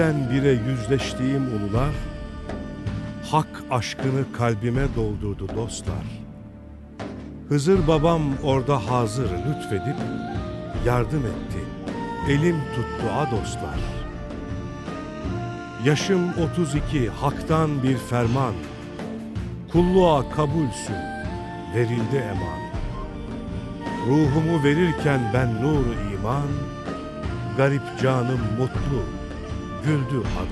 Birdenbire yüzleştiğim ulular, hak aşkını kalbime doldurdu dostlar. Hızır babam orada hazır lütfedip yardım etti. Elim tuttu a dostlar. Yaşım 32, haktan bir ferman. Kulluğa kabulsün, verildi eman. Ruhumu verirken ben nuru iman, garip canım mutlu, güldü ha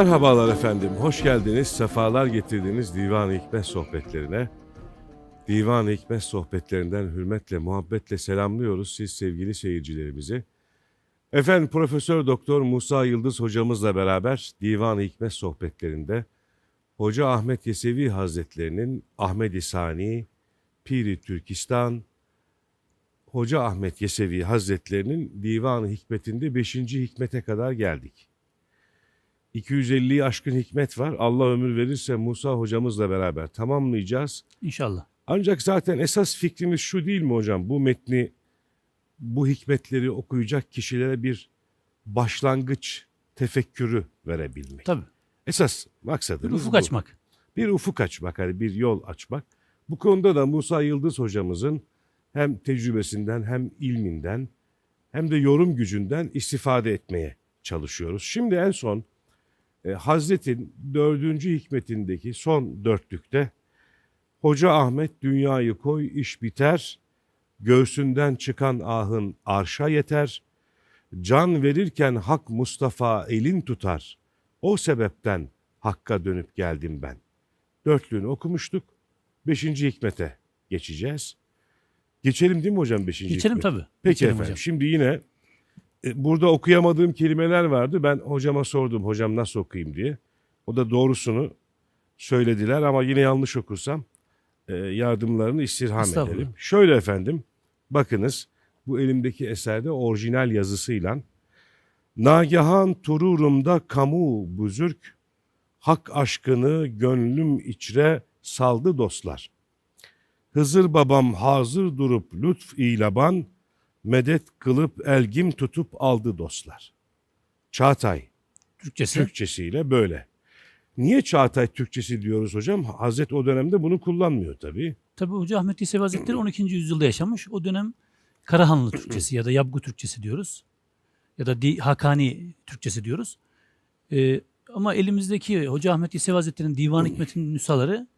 Merhabalar efendim, hoş geldiniz, sefalar getirdiniz Divan-ı Hikmet sohbetlerine. Divan-ı Hikmet sohbetlerinden hürmetle, muhabbetle selamlıyoruz siz sevgili seyircilerimizi. Efendim Profesör Doktor Musa Yıldız hocamızla beraber Divan-ı Hikmet sohbetlerinde Hoca Ahmet Yesevi Hazretlerinin Ahmed-i Sani, Piri Türkistan, Hoca Ahmet Yesevi Hazretlerinin Divan-ı Hikmetinde 5. hikmete kadar geldik. 250'yi aşkın hikmet var. Allah ömür verirse Musa hocamızla beraber tamamlayacağız. İnşallah. Ancak zaten esas fikrimiz şu değil mi hocam? Bu metni, bu hikmetleri okuyacak kişilere bir başlangıç tefekkürü verebilmek. Tabii. Esas Bir maksadımız ufuk bu. açmak. Bir ufuk açmak, hani bir yol açmak. Bu konuda da Musa Yıldız hocamızın hem tecrübesinden hem ilminden hem de yorum gücünden istifade etmeye çalışıyoruz. Şimdi en son e, Hazret'in dördüncü hikmetindeki son dörtlükte Hoca Ahmet dünyayı koy iş biter, göğsünden çıkan ahın arşa yeter, can verirken hak Mustafa elin tutar, o sebepten hakka dönüp geldim ben. Dörtlüğünü okumuştuk, beşinci hikmete geçeceğiz. Geçelim değil mi hocam beşinci Geçelim hikmete? tabii. Peki Geçelim efendim. hocam. Şimdi yine burada okuyamadığım kelimeler vardı. Ben hocama sordum hocam nasıl okuyayım diye. O da doğrusunu söylediler ama yine yanlış okursam e, yardımlarını istirham ederim. Şöyle efendim bakınız bu elimdeki eserde orijinal yazısıyla Nagahan tururumda kamu buzürk hak aşkını gönlüm içre saldı dostlar. Hızır babam hazır durup lütf ilaban medet kılıp elgim tutup aldı dostlar. Çağatay Türkçesi. Türkçesiyle böyle. Niye Çağatay Türkçesi diyoruz hocam? Hazret o dönemde bunu kullanmıyor tabii. Tabii Hoca Ahmet Yesevi Hazretleri 12. yüzyılda yaşamış. O dönem Karahanlı Türkçesi ya da Yabgu Türkçesi diyoruz. Ya da Hakani Türkçesi diyoruz. Ee, ama elimizdeki Hoca Ahmet Yesevi Hazretleri'nin Divan Hikmet'in nüshaları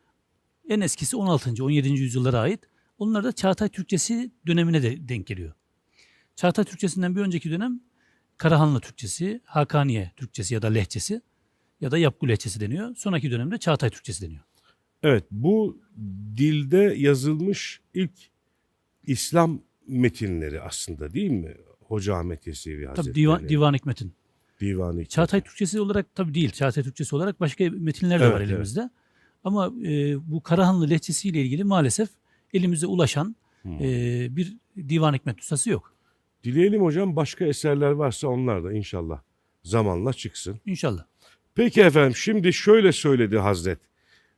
en eskisi 16. 17. yüzyıllara ait. Onlar da Çağatay Türkçesi dönemine de denk geliyor. Çağatay Türkçesinden bir önceki dönem Karahanlı Türkçesi, Hakaniye Türkçesi ya da lehçesi ya da Yapgu lehçesi deniyor. Sonraki dönemde Çağatay Türkçesi deniyor. Evet bu dilde yazılmış ilk İslam metinleri aslında değil mi? Hoca Ahmet Yesevi Hazretleri. Tabii divan, divan Hikmet'in. Divanı Hikmet. Çağatay Türkçesi olarak tabii değil. Çağatay Türkçesi olarak başka metinler de Evet, var evet. elimizde. Ama e, bu Karahanlı lehçesiyle ilgili maalesef elimize ulaşan Hmm. e, bir divan hikmet nüshası yok. Dileyelim hocam başka eserler varsa onlar da inşallah zamanla çıksın. İnşallah. Peki efendim şimdi şöyle söyledi Hazret.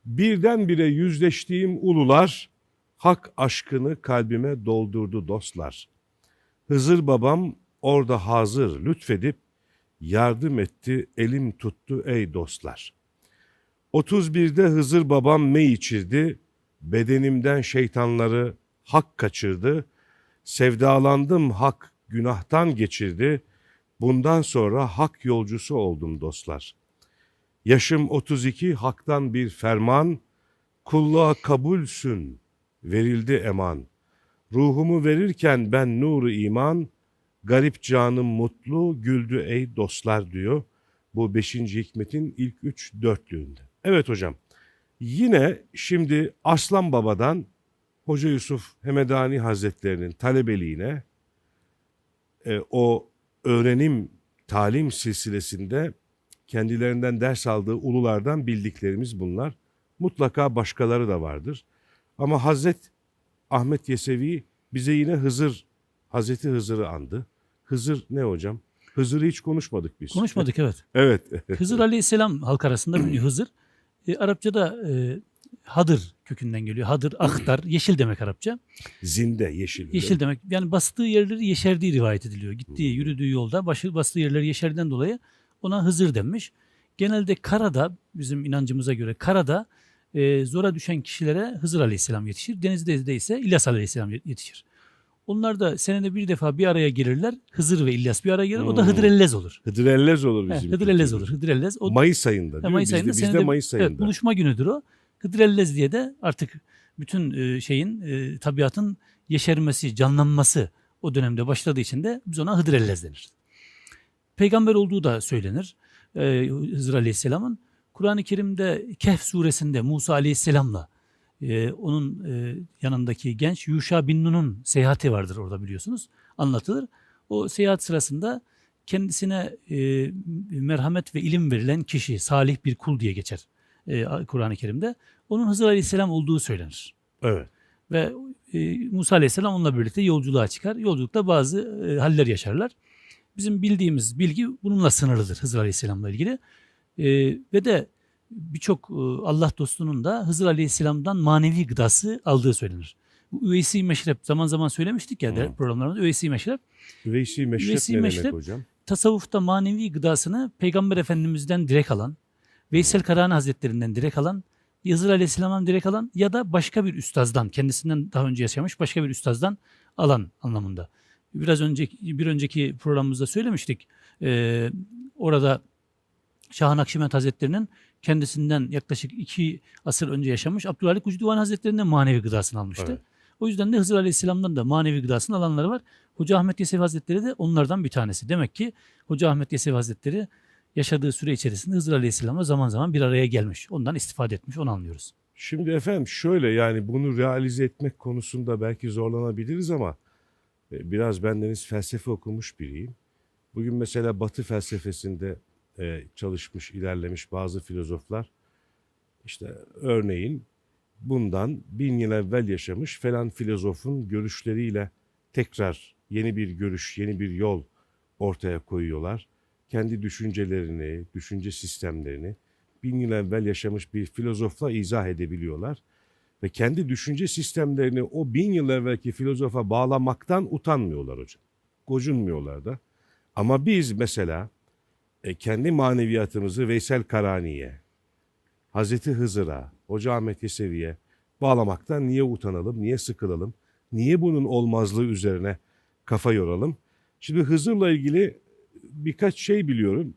Birdenbire yüzleştiğim ulular hak aşkını kalbime doldurdu dostlar. Hızır babam orada hazır lütfedip yardım etti elim tuttu ey dostlar. 31'de Hızır babam mey içirdi bedenimden şeytanları hak kaçırdı. Sevdalandım hak günahtan geçirdi. Bundan sonra hak yolcusu oldum dostlar. Yaşım 32 haktan bir ferman, kulluğa kabulsün, verildi eman. Ruhumu verirken ben nuru iman, garip canım mutlu, güldü ey dostlar diyor. Bu beşinci hikmetin ilk üç dörtlüğünde. Evet hocam, yine şimdi Aslan Baba'dan Hoca Yusuf Hemedani Hazretlerinin talebeliğine e, o öğrenim talim silsilesinde kendilerinden ders aldığı ululardan bildiklerimiz bunlar. Mutlaka başkaları da vardır. Ama Hazret Ahmet Yesevi bize yine Hızır, Hazreti Hızır'ı andı. Hızır ne hocam? Hızır'ı hiç konuşmadık biz. Konuşmadık evet. Evet. Hızır Aleyhisselam halk arasında biliniyor Hızır. E, Arapçada e, Hadır kökünden geliyor. Hadır, Ahtar, yeşil demek Arapça. Zinde, yeşil. Yeşil demek. Yani bastığı yerleri yeşerdiği rivayet ediliyor. Gittiği, yürüdüğü yolda başı, bastığı yerleri yeşerden dolayı ona Hızır denmiş. Genelde karada bizim inancımıza göre karada e, zora düşen kişilere Hızır Aleyhisselam yetişir. Denizde de ise İlyas Aleyhisselam yetişir. Onlar da senede bir defa bir araya gelirler. Hızır ve İlyas bir araya gelir. O da Hmm. Hıdrellez olur. Hıdrellez olur He, bizim. Hıdrellez kültürümüz. olur. Hıdrellez. O, Mayıs ayında değil mi? Mayıs Bizde, ayında bizde senede- Mayıs evet, ayında. buluşma günüdür o. Hıdrellez diye de artık bütün e, şeyin e, tabiatın yeşermesi, canlanması o dönemde başladığı için de biz ona Hıdrellez denir. Peygamber olduğu da söylenir. E, Hızır Aleyhisselam'ın Kur'an-ı Kerim'de Kehf suresinde Musa Aleyhisselam'la e, onun yanındaki genç Yuşa bin Nun'un seyahati vardır orada biliyorsunuz. Anlatılır. O seyahat sırasında kendisine merhamet ve ilim verilen kişi, salih bir kul diye geçer e, Kur'an-ı Kerim'de. Onun Hızır Aleyhisselam olduğu söylenir. Evet. Ve e, Musa Aleyhisselam onunla birlikte yolculuğa çıkar. Yolculukta bazı e, haller yaşarlar. Bizim bildiğimiz bilgi bununla sınırlıdır Hızır Aleyhisselam'la ilgili. E, ve de birçok e, Allah dostunun da Hızır Aleyhisselam'dan manevi gıdası aldığı söylenir. Üveysi Meşrep zaman zaman söylemiştik ya Hı. programlarımızda Üveysi Meşrep Üveysi Meşrep Üveysi ne Meşrep- demek hocam? tasavvufta manevi gıdasını Peygamber Efendimiz'den direkt alan, Veysel Karani Hazretlerinden direkt alan, Hızır Aleyhisselam'dan direkt alan ya da başka bir üstazdan, kendisinden daha önce yaşamış başka bir üstazdan alan anlamında. Biraz önceki bir önceki programımızda söylemiştik. Ee, orada Şah Nakşibend Hazretleri'nin kendisinden yaklaşık iki asır önce yaşamış Abdülhalik Ucduvan Hazretleri'nden manevi gıdasını almıştı. Evet. O yüzden de Hızır Aleyhisselam'dan da manevi gıdasını alanları var. Hoca Ahmet Yesevi Hazretleri de onlardan bir tanesi. Demek ki Hoca Ahmet Yesevi Hazretleri yaşadığı süre içerisinde Hızır Aleyhisselam'la zaman zaman bir araya gelmiş. Ondan istifade etmiş, onu anlıyoruz. Şimdi efendim şöyle yani bunu realize etmek konusunda belki zorlanabiliriz ama e, biraz bendeniz felsefe okumuş biriyim. Bugün mesela Batı felsefesinde e, çalışmış, ilerlemiş bazı filozoflar işte örneğin bundan bin yıl evvel yaşamış falan filozofun görüşleriyle tekrar yeni bir görüş, yeni bir yol ortaya koyuyorlar. Kendi düşüncelerini, düşünce sistemlerini bin yıl evvel yaşamış bir filozofla izah edebiliyorlar. Ve kendi düşünce sistemlerini o bin yıl evvelki filozofa bağlamaktan utanmıyorlar hocam. Gocunmuyorlar da. Ama biz mesela e, kendi maneviyatımızı Veysel Karani'ye, Hazreti Hızır'a, Hoca Ahmet Yesevi'ye bağlamaktan niye utanalım, niye sıkılalım, niye bunun olmazlığı üzerine kafa yoralım? Şimdi Hızır'la ilgili birkaç şey biliyorum.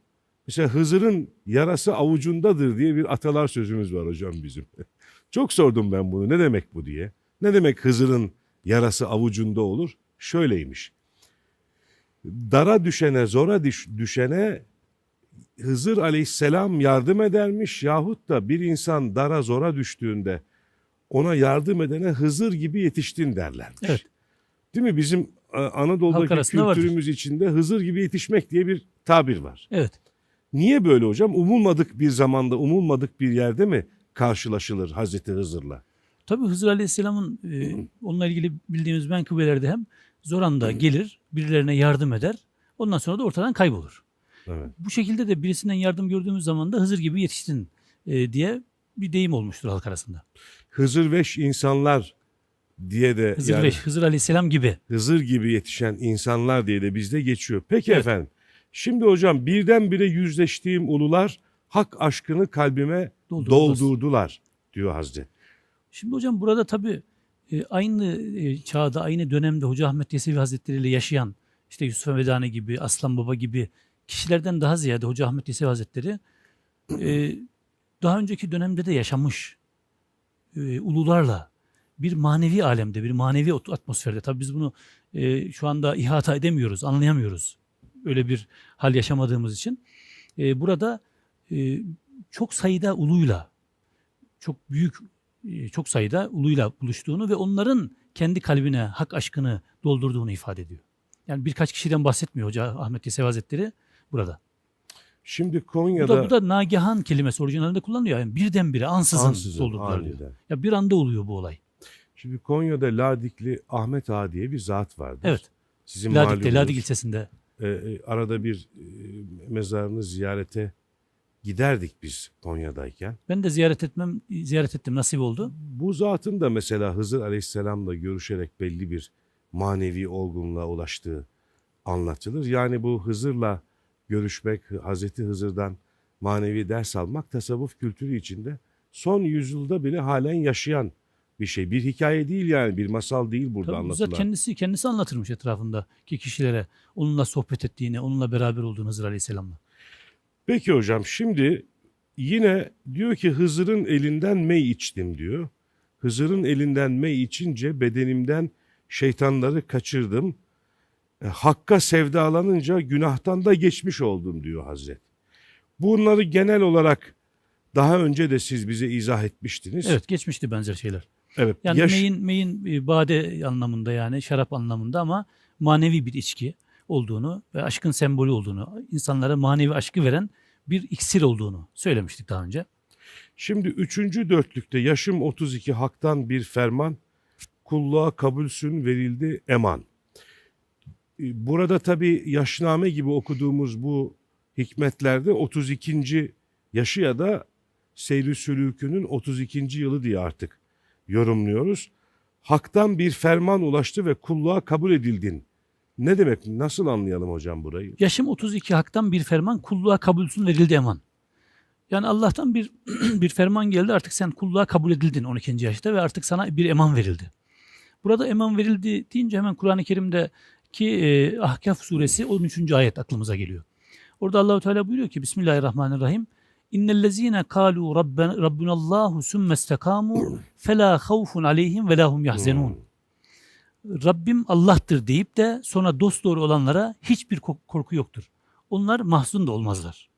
Mesela Hızır'ın yarası avucundadır diye bir atalar sözümüz var hocam bizim. Çok sordum ben bunu ne demek bu diye. Ne demek Hızır'ın yarası avucunda olur? Şöyleymiş. Dara düşene, zora düş- düşene Hızır aleyhisselam yardım edermiş yahut da bir insan dara zora düştüğünde ona yardım edene Hızır gibi yetiştin derlermiş. Evet. Değil mi? Bizim Anadolu'daki arasında vardır. kültürümüz içinde Hızır gibi yetişmek diye bir tabir var. Evet. Niye böyle hocam? Umulmadık bir zamanda, umulmadık bir yerde mi karşılaşılır Hazreti Hızır'la? Tabii Hızır Aleyhisselam'ın e, onunla ilgili bildiğimiz menkıbelerde hem Zoran'da gelir, birilerine yardım eder. Ondan sonra da ortadan kaybolur. Evet. Bu şekilde de birisinden yardım gördüğümüz zaman da Hızır gibi yetiştin e, diye bir deyim olmuştur halk arasında. Hızır veş insanlar diye de Hızır yani Hızır Aleyhisselam gibi. Hızır gibi yetişen insanlar diye de bizde geçiyor. Peki Evet. efendim. Şimdi hocam birdenbire yüzleştiğim ulular hak aşkını kalbime Doldurdular. doldurdular diyor Hazret. Şimdi hocam burada tabii e, aynı e, çağda, aynı dönemde Hoca Ahmet Yesevi Hazretleri ile yaşayan işte Yusuf Medani gibi, Aslan Baba gibi kişilerden daha ziyade Hoca Ahmet Yesevi Hazretleri e, daha önceki dönemde de yaşamış ulularla bir manevi alemde, bir manevi atmosferde. Tabii biz bunu e, şu anda ihata edemiyoruz, anlayamıyoruz. Öyle bir hal yaşamadığımız için. E, burada e, çok sayıda uluyla, çok büyük e, çok sayıda uluyla buluştuğunu ve onların kendi kalbine hak aşkını doldurduğunu ifade ediyor. Yani birkaç kişiden bahsetmiyor Hoca Ahmet Yesevi Hazretleri burada. Şimdi Bu Konya'da da, bu da nagihan kelimesi orijinalinde kullanılıyor. Yani birdenbire ansızın, ansızın, doldurdular diyor. Ya bir anda oluyor bu olay. Şimdi Konya'da Ladikli Ahmet Ağa diye bir zat vardır. Evet. Sizin Ladik'te, Ladik ilçesinde. e, e, arada bir e, mezarını ziyarete giderdik biz Konya'dayken. Ben de ziyaret etmem, ziyaret ettim. Nasip oldu. Bu zatın da mesela Hızır Aleyhisselam'la görüşerek belli bir manevi olgunluğa ulaştığı anlatılır. Yani bu Hızır'la görüşmek, Hazreti Hızır'dan manevi ders almak tasavvuf kültürü içinde son yüzyılda bile halen yaşayan bir şey. Bir hikaye değil yani bir masal değil burada Tabii bizzat anlatılan. kendisi kendisi anlatırmış etrafındaki kişilere. Onunla sohbet ettiğini, onunla beraber olduğunu Hızır Aleyhisselam'la. Peki hocam şimdi yine diyor ki Hızır'ın elinden mey içtim diyor. Hızır'ın elinden mey içince bedenimden şeytanları kaçırdım. E, Hakka sevdalanınca günahtan da geçmiş oldum diyor Hazret. Bunları genel olarak daha önce de siz bize izah etmiştiniz. Evet geçmişti benzer şeyler. Evet. Yani yaş- meyin, meyin e, bade anlamında yani şarap anlamında ama manevi bir içki olduğunu ve aşkın sembolü olduğunu, insanlara manevi aşkı veren bir iksir olduğunu söylemiştik daha önce. Şimdi üçüncü dörtlükte yaşım 32 haktan bir ferman, kulluğa kabulsün verildi eman. E, Burada tabi yaşname gibi okuduğumuz bu hikmetlerde 32. yaşı ya da seyri sülükünün 32. yılı diye artık yorumluyoruz. Hak'tan bir ferman ulaştı ve kulluğa kabul edildin. Ne demek? Nasıl anlayalım hocam burayı? Yaşım 32 haktan bir ferman, kulluğa kabulsün verildi eman. Yani Allah'tan bir bir ferman geldi artık sen kulluğa kabul edildin 12. yaşta ve artık sana bir eman verildi. Burada eman verildi deyince hemen Kur'an-ı Kerim'de ki e, Ahkaf suresi 13. ayet aklımıza geliyor. Orada Allahu Teala buyuruyor ki Bismillahirrahmanirrahim. İnnellezine kalu rabben rabbunallahu sümme istekamu fela havfun aleyhim ve lahum yahzenun. Rabbim Allah'tır deyip de sonra dost doğru olanlara hiçbir ko- korku yoktur. Onlar mahzun da olmazlar.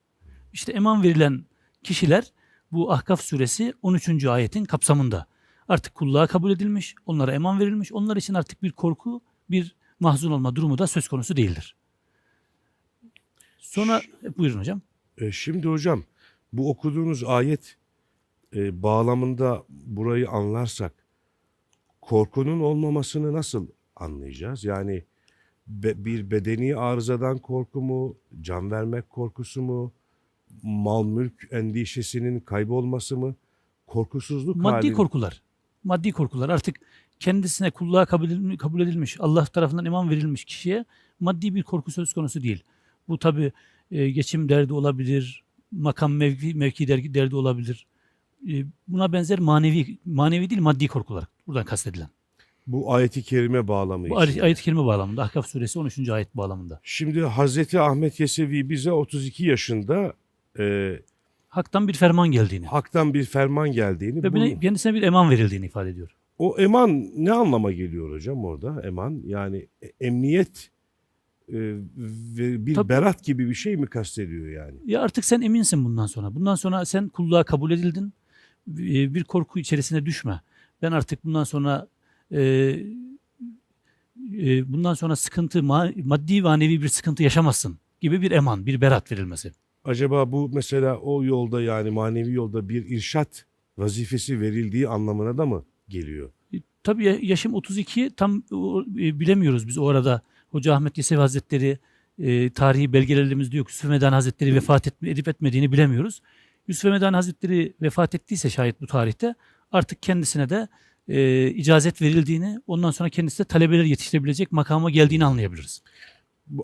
İşte eman verilen kişiler bu Ahkaf suresi 13. ayetin kapsamında. Artık kulluğa kabul edilmiş, onlara eman verilmiş. Onlar için artık bir korku, bir mahzun olma durumu da söz konusu değildir. Sonra buyurun hocam. E, şimdi hocam bu okuduğunuz ayet e, bağlamında burayı anlarsak korkunun olmamasını nasıl anlayacağız? Yani be- bir bedeni arızadan korku mu, can vermek korkusu mu, mal mülk endişesinin kaybolması mı, korkusuzluk Maddi halin- korkular. Maddi korkular artık kendisine kulluğa kabul edilmiş, Allah tarafından eman verilmiş kişiye maddi bir korku söz konusu değil. Bu tabi geçim derdi olabilir, makam mevki, mevki dergi- derdi olabilir. E, buna benzer manevi, manevi değil maddi korkular buradan kastedilen. Bu ayeti kerime bağlamı Bu ayet- ayet-i kerime bağlamında, Ahkaf suresi 13. ayet bağlamında. Şimdi Hazreti Ahmet Yesevi bize 32 yaşında e, Hak'tan bir ferman geldiğini haktan bir ferman geldiğini ve bunu- buna- kendisine bir eman verildiğini ifade ediyor. O eman ne anlama geliyor hocam orada? Eman yani e- emniyet bir Tabii. berat gibi bir şey mi kastediyor yani? Ya artık sen eminsin bundan sonra. Bundan sonra sen kulluğa kabul edildin. E, Bir korku içerisine düşme. Ben artık bundan sonra e, e, bundan sonra sıkıntı, ma- maddi manevi bir sıkıntı yaşamazsın gibi bir eman, bir berat verilmesi. Acaba bu mesela o yolda yani manevi yolda bir irşat vazifesi verildiği anlamına da mı geliyor? E, Tabii ya- yaşım 32 tam e, bilemiyoruz biz o arada. Hoca Ahmet Yesevi Hazretleri e, tarihi belgelerimiz diyor ki Yusuf Medan Hazretleri vefat etme, edip etmediğini bilemiyoruz. Yusuf Medan Hazretleri vefat ettiyse şayet bu tarihte artık kendisine de e, icazet verildiğini ondan sonra kendisi de talebeler yetiştirebilecek makama geldiğini anlayabiliriz.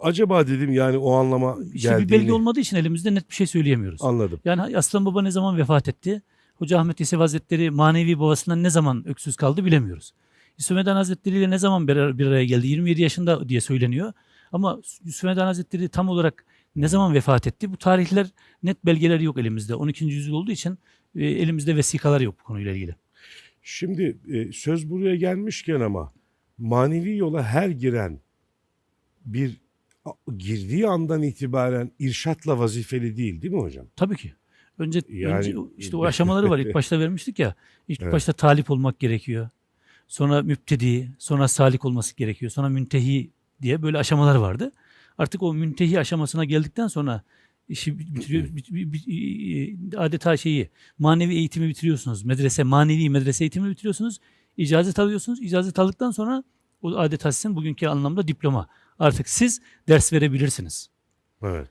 Acaba dedim yani o anlama İşte geldiğini bir belge olmadığı için elimizde net bir şey söyleyemiyoruz. anladım. Yani Aslan Baba ne zaman vefat etti? Hoca Ahmet Yesevi Hazretleri manevi babasından ne zaman öksüz kaldı bilemiyoruz. Yusuf Medan Hazretleri ile ne zaman bir, bir araya geldi? 27 yaşında diye söyleniyor. Ama Yusuf Medan Hazretleri tam olarak ne zaman vefat etti? Bu tarihler net belgeleri yok elimizde. 12. yüzyıl olduğu için e, elimizde vesikalar yok bu konuyla ilgili. Şimdi e, söz buraya gelmişken ama manevi yola her giren bir girdiği andan itibaren irşatla vazifeli değil değil mi hocam? Tabii ki. Önce, Yani- önce işte o aşamaları var. İlk başta vermiştik ya. İlk Evet. başta talip olmak gerekiyor. Sonra müptedi, sonra salik olması gerekiyor. Sonra müntehi diye böyle aşamalar vardı. Artık o müntehi aşamasına geldikten sonra işi bitiriyor, bit- bit- bit- adeta şeyi manevi eğitimi bitiriyorsunuz. Medrese, manevi medrese eğitimini bitiriyorsunuz. İcazet alıyorsunuz. İcazet aldıktan sonra o adeta sizin bugünkü anlamda diploma. Artık siz ders verebilirsiniz. Evet.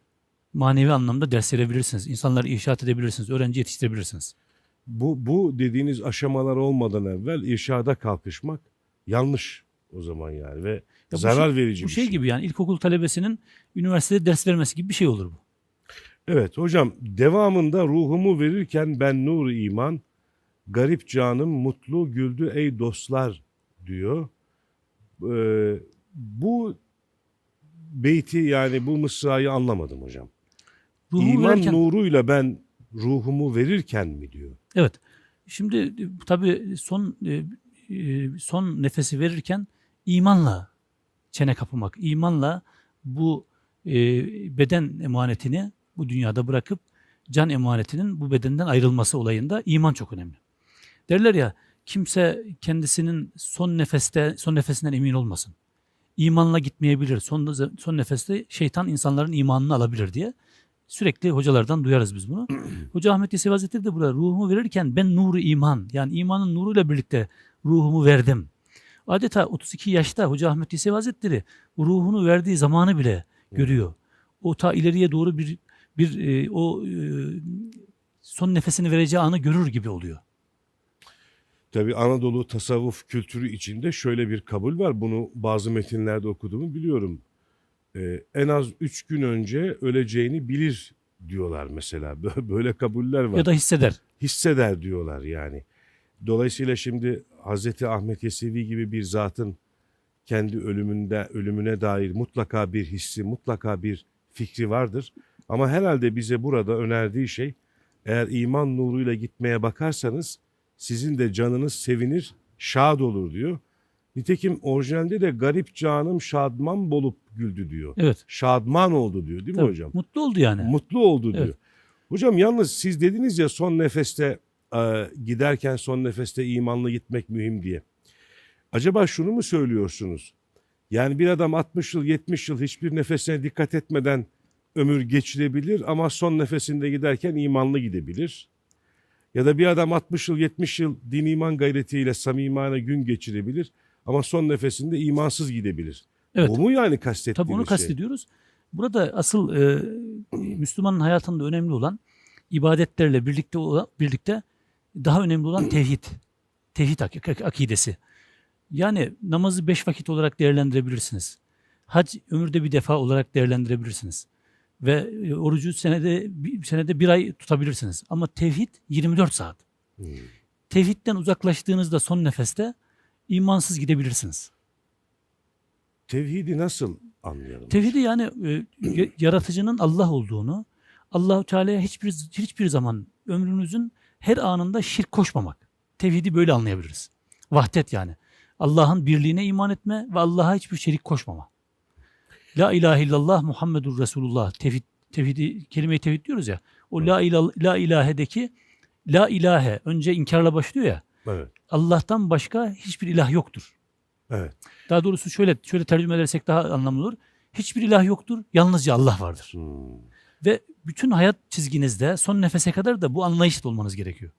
Manevi anlamda ders verebilirsiniz. İnsanları inşaat edebilirsiniz. Öğrenci yetiştirebilirsiniz. Bu, bu dediğiniz aşamalar olmadan evvel irşada kalkışmak yanlış o zaman yani ve bu zarar şey- verici Bu bir şey gibi yani ilkokul talebesinin üniversitede ders vermesi gibi bir şey olur bu. Evet hocam devamında ruhumu verirken ben nur iman garip canım mutlu güldü ey dostlar diyor. Ee, bu beyti yani bu mısrayı anlamadım hocam. Ruhumu İman verirken, nuruyla ben ruhumu verirken mi diyor? Evet. Şimdi e, tabii son e, e, son nefesi verirken imanla çene kapamak, imanla bu beden emanetini bu dünyada bırakıp can emanetinin bu bedenden ayrılması olayında iman çok önemli. Derler ya kimse kendisinin son nefeste son nefesinden emin olmasın. İmanla gitmeyebilir. Son son nefeste şeytan insanların imanını alabilir diye. Sürekli hocalardan duyarız biz bunu. Hoca Ahmet Yesevi Hazretleri de burada ruhumu verirken ben nuru iman yani imanın nuruyla birlikte ruhumu verdim. Adeta 32 yaşta Hoca Ahmet Yesevi Hazretleri ruhunu verdiği zamanı bile görüyor. O ta ileriye doğru bir bir e, o e, son nefesini vereceği anı görür gibi oluyor. Tabi Anadolu tasavvuf kültürü içinde şöyle bir kabul var. Bunu bazı metinlerde okuduğumu biliyorum. En az üç gün önce öleceğini bilir diyorlar mesela. Böyle kabuller var. Ya da hisseder. hisseder diyorlar yani. Dolayısıyla şimdi Hazreti Ahmet Yesevi gibi bir zatın kendi ölümünde ölümüne dair mutlaka bir hissi, mutlaka bir fikri vardır. Ama herhalde bize burada önerdiği şey eğer iman nuruyla gitmeye bakarsanız sizin de canınız sevinir, şad olur diyor. Nitekim orijinalde de garip canım şadman bolup güldü diyor. Evet. Şadman oldu diyor değil mi Tabii, hocam? Mutlu oldu yani. Mutlu oldu diyor. Evet. Hocam yalnız siz dediniz ya son nefeste e, giderken son nefeste imanla gitmek mühim diye. Acaba şunu mu söylüyorsunuz? Yani bir adam 60 yıl 70 yıl hiçbir nefesine dikkat etmeden ömür geçirebilir ama son nefesinde giderken imanlı gidebilir. Ya da bir adam 60 yıl 70 yıl din iman gayretiyle samimane gün geçirebilir ama son nefesinde imansız gidebilir. Evet. Bu mu yani kastettiğiniz Tabii onu şey? kastediyoruz. Burada asıl e, Müslümanın hayatında önemli olan ibadetlerle birlikte olan, birlikte daha önemli olan tevhid. Tevhid ak- akidesi. Yani namazı beş vakit olarak değerlendirebilirsiniz. Hac ömürde bir defa olarak değerlendirebilirsiniz. Ve e, orucu senede bir, senede bir ay tutabilirsiniz. Ama tevhid 24 saat. Hmm. Tevhidden uzaklaştığınızda son nefeste imansız gidebilirsiniz. Tevhidi nasıl anlayalım? Tevhidi yani e, yaratıcının Allah olduğunu, Allahu Teala'ya hiçbir hiçbir zaman ömrünüzün her anında şirk koşmamak. Tevhidi böyle anlayabiliriz. Vahdet yani. Allah'ın birliğine iman etme ve Allah'a hiçbir şerik koşmama. La ilahe illallah Muhammedur Resulullah. Tevhid, tevhidi, kelime-i tevhid diyoruz ya. O la, ilah, la ilahedeki la ilahe önce inkarla başlıyor ya. Evet. Allah'tan başka hiçbir ilah yoktur. Evet. Daha doğrusu şöyle şöyle tercüme edersek daha anlamlı olur. Hiçbir ilah yoktur, yalnızca Allah vardır. Hmm. Ve bütün hayat çizginizde son nefese kadar da bu anlayışla olmanız gerekiyor.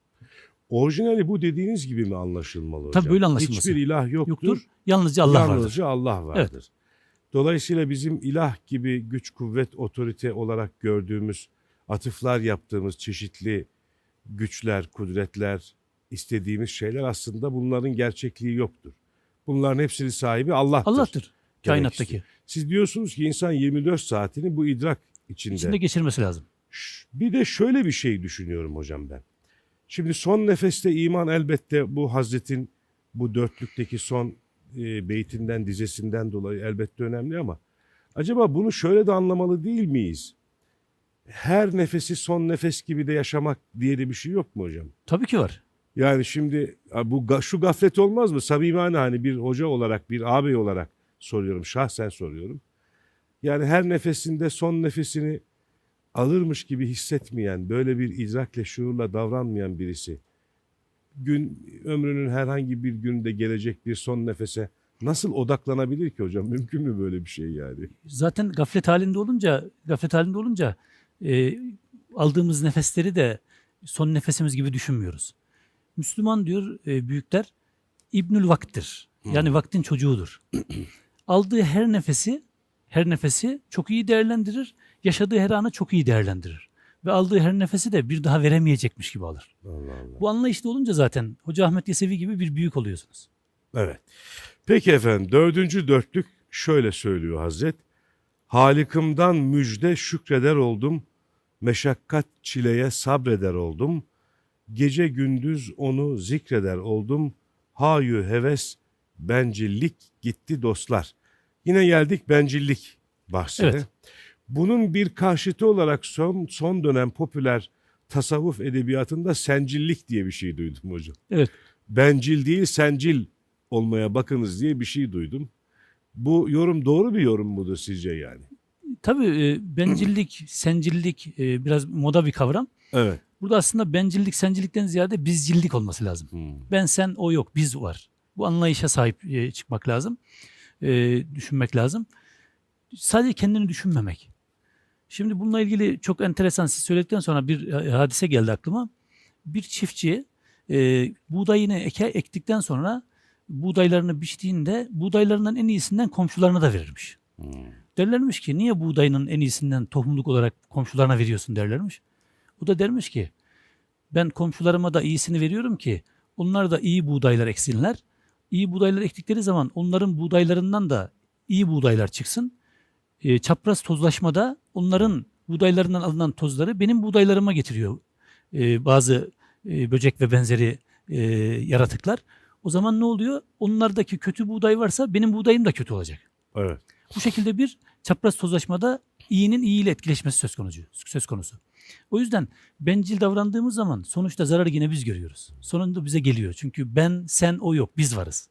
Orijinali bu dediğiniz gibi mi anlaşılmalı hocam? Tabii böyle anlaşılması. Hiçbir ilah yoktur. Yoktur, yalnızca Allah vardır. yalnızca Allah vardır. Dolayısıyla bizim ilah gibi güç, kuvvet, otorite olarak gördüğümüz, atıflar yaptığımız çeşitli güçler, kudretler, istediğimiz şeyler aslında bunların gerçekliği yoktur. Bunların hepsinin sahibi Allah'tır. Allah'tır kainattaki. Siz diyorsunuz ki insan 24 saatini bu idrak içinde. İçinde geçirmesi lazım. Bir de şöyle bir şey düşünüyorum hocam ben. Şimdi son nefeste iman elbette bu Hazretin bu dörtlükteki son e, beytinden, dizesinden dolayı elbette önemli ama acaba bunu şöyle de anlamalı değil miyiz? Her nefesi son nefes gibi de yaşamak diye de bir şey yok mu hocam? Tabii ki var. Yani şimdi bu şu gaflet olmaz mı? Samimane hani bir hoca olarak, bir ağabey olarak soruyorum, şahsen soruyorum. Yani her nefesinde son nefesini alırmış gibi hissetmeyen, böyle bir idrakle, şuurla davranmayan birisi gün ömrünün herhangi bir günde gelecek bir son nefese nasıl odaklanabilir ki hocam? Mümkün mü böyle bir şey yani? Zaten gaflet halinde olunca, gaflet halinde olunca e, aldığımız nefesleri de son nefesimiz gibi düşünmüyoruz. Müslüman diyor e, büyükler İbnül Vakittir. Yani vaktin çocuğudur. Aldığı her nefesi her nefesi çok iyi değerlendirir. Yaşadığı her anı çok iyi değerlendirir. Ve aldığı her nefesi de bir daha veremeyecekmiş gibi alır. Allah Allah. Bu anlayışta olunca zaten Hoca Ahmet Yesevi gibi bir büyük oluyorsunuz. Evet. Peki efendim dördüncü dörtlük şöyle söylüyor Hazret. Halikimden müjde şükreder oldum. Meşakkat çileye sabreder oldum. Gece gündüz onu zikreder oldum. Hayü heves bencillik gitti dostlar. Yine geldik bencillik bahsine. Evet. Bunun bir karşıtı olarak son, son dönem popüler tasavvuf edebiyatında sencillik diye bir şey duydum hocam Evet. bencil değil sencil olmaya bakınız diye bir şey duydum. Bu yorum doğru bir yorum mudur sizce yani? Tabii e, bencillik, sencillik e, biraz moda bir kavram. Evet. Burada aslında bencillik, sencillikten ziyade bizcillik olması lazım. Hmm. Ben, sen, o yok, biz var. Bu anlayışa sahip e, çıkmak lazım. E, düşünmek lazım. Sadece kendini düşünmemek. Şimdi bununla ilgili çok enteresan siz söyledikten sonra bir e, hadise geldi aklıma. Bir çiftçi e, buğdayını eke, ektikten sonra buğdaylarını biçtiğinde buğdaylarından en iyisinden komşularına da verirmiş. Hmm. Derlermiş ki niye buğdayının en iyisinden tohumluk olarak komşularına veriyorsun derlermiş. O da dermiş ki ben komşularıma da iyisini veriyorum ki onlar da iyi buğdaylar eksinler. İyi buğdaylar ektikleri zaman onların buğdaylarından da iyi buğdaylar çıksın. E, çapraz tozlaşmada onların buğdaylarından alınan tozları benim buğdaylarıma getiriyor e, bazı e, böcek ve benzeri e, yaratıklar. O zaman ne oluyor? Onlardaki kötü buğday varsa benim buğdayım da kötü olacak. Evet. Bu şekilde bir çapraz tozlaşmada iyinin iyiyle etkileşmesi söz konusu. Söz konusu. O yüzden bencil davrandığımız zaman sonuçta zararı yine biz görüyoruz. Sonunda bize geliyor. Çünkü ben, sen, o yok. Biz varız.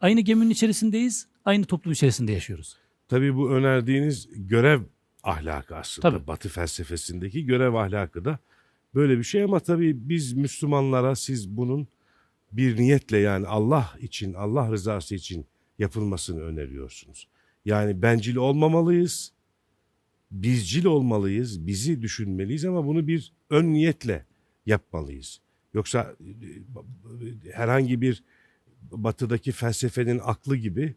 Aynı geminin içerisindeyiz. Aynı toplum içerisinde yaşıyoruz. Tabii bu önerdiğiniz görev ahlakı aslında. Tabii. Batı felsefesindeki görev ahlakı da böyle bir şey ama tabii biz Müslümanlara siz bunun bir niyetle yani Allah için, Allah rızası için yapılmasını öneriyorsunuz. Yani bencil olmamalıyız, bizcil olmalıyız, bizi düşünmeliyiz ama bunu bir ön niyetle yapmalıyız. Yoksa e, herhangi bir batıdaki felsefenin aklı gibi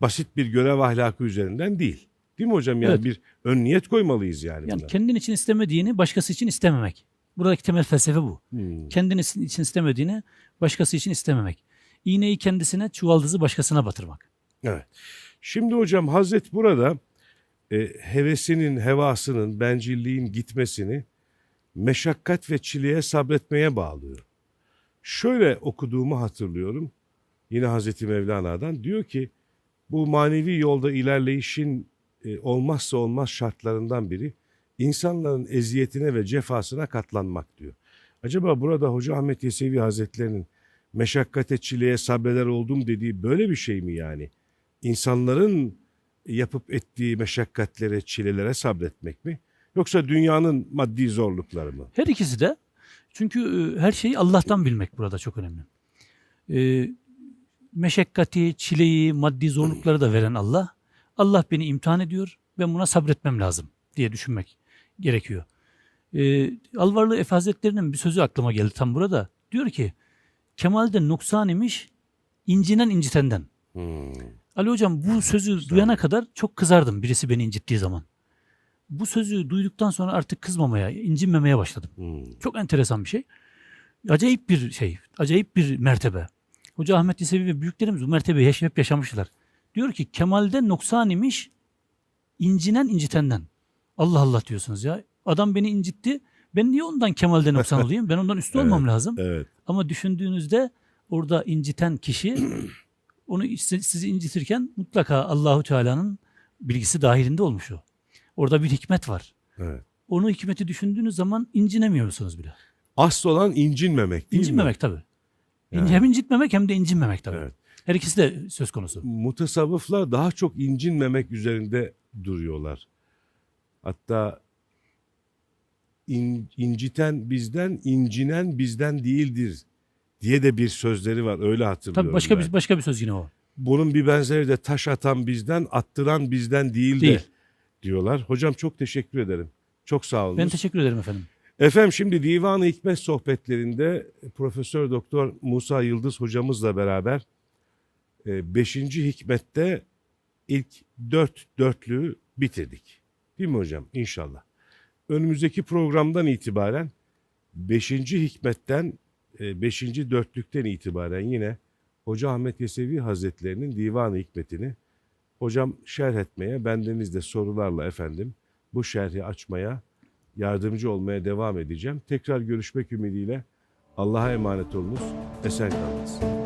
basit bir görev ahlakı üzerinden değil. Değil mi hocam? Yani Evet. bir ön niyet koymalıyız yani. Yani buna. kendin için istemediğini başkası için istememek. Buradaki temel felsefe bu. Hmm. Kendin için istemediğini başkası için istememek. İğneyi kendisine, çuvaldızı başkasına batırmak. Evet. Şimdi hocam Hazret burada e, hevesinin, hevasının, bencilliğin gitmesini meşakkat ve çileye sabretmeye bağlıyor. Şöyle okuduğumu hatırlıyorum. Yine Hazreti Mevlana'dan diyor ki bu manevi yolda ilerleyişin e, olmazsa olmaz şartlarından biri insanların eziyetine ve cefasına katlanmak diyor. Acaba burada Hoca Ahmet Yesevi Hazretlerinin meşakkate çileye sabreder oldum dediği böyle bir şey mi yani? İnsanların yapıp ettiği meşakkatlere, çilelere sabretmek mi? Yoksa dünyanın maddi zorlukları mı? Her ikisi de. Çünkü e, her şeyi Allah'tan bilmek burada çok önemli. E, meşakkati, çileyi, maddi zorlukları da veren Allah. Allah beni imtihan ediyor. Ben buna sabretmem lazım diye düşünmek gerekiyor. E, Alvarlı Efe Hazretleri'nin bir sözü aklıma geldi tam burada. Diyor ki Kemal'de noksan imiş, incinen incitenden. Hmm. Ali hocam bu sözü duyana kadar çok kızardım birisi beni incittiği zaman. Bu sözü duyduktan sonra artık kızmamaya, incinmemeye başladım. Hmm. Çok enteresan bir şey. Acayip bir şey, acayip bir mertebe. Hoca Ahmet Yesevi ve büyüklerimiz bu mertebeyi yaş- hep yaşamışlar. Diyor ki Kemal'de noksan imiş, incinen incitenden. Allah Allah diyorsunuz ya. Adam beni incitti. Ben niye ondan Kemal'de noksan olayım? Ben ondan üstü olmam lazım. Evet. Ama düşündüğünüzde orada inciten kişi onu sizi incitirken mutlaka Allahu Teala'nın bilgisi dahilinde olmuş o. Orada bir hikmet var. Evet. Onu hikmeti düşündüğünüz zaman incinemiyorsunuz bile. Asıl olan incinmemek değil İncinmemek tabii. İn- Yani. Hem incinmemek hem de incinmemek tabii. Evet. Her ikisi de söz konusu. mi? Mutasavvıflar daha çok incinmemek üzerinde duruyorlar. Hatta in- inciten bizden, incinen bizden değildir diye de bir sözleri var. Öyle hatırlıyorum. Tabii başka ben. bir başka bir söz yine o. Bunun bir benzeri de taş atan bizden, attıran bizden değil, Değil. de diyorlar. Hocam çok teşekkür ederim. Çok sağ olun. Ben teşekkür ederim efendim. Efendim şimdi Divan-ı Hikmet sohbetlerinde Profesör Doktor Musa Yıldız hocamızla beraber 5. hikmette ilk dört dörtlüğü bitirdik. Değil mi hocam? İnşallah. Önümüzdeki programdan itibaren 5. hikmetten 5. dörtlükten itibaren yine Hoca Ahmet Yesevi Hazretlerinin Divan-ı Hikmetini hocam şerh etmeye, bendeniz de sorularla efendim bu şerhi açmaya yardımcı olmaya devam edeceğim. Tekrar görüşmek ümidiyle Allah'a emanet olunuz. Esen kalınız.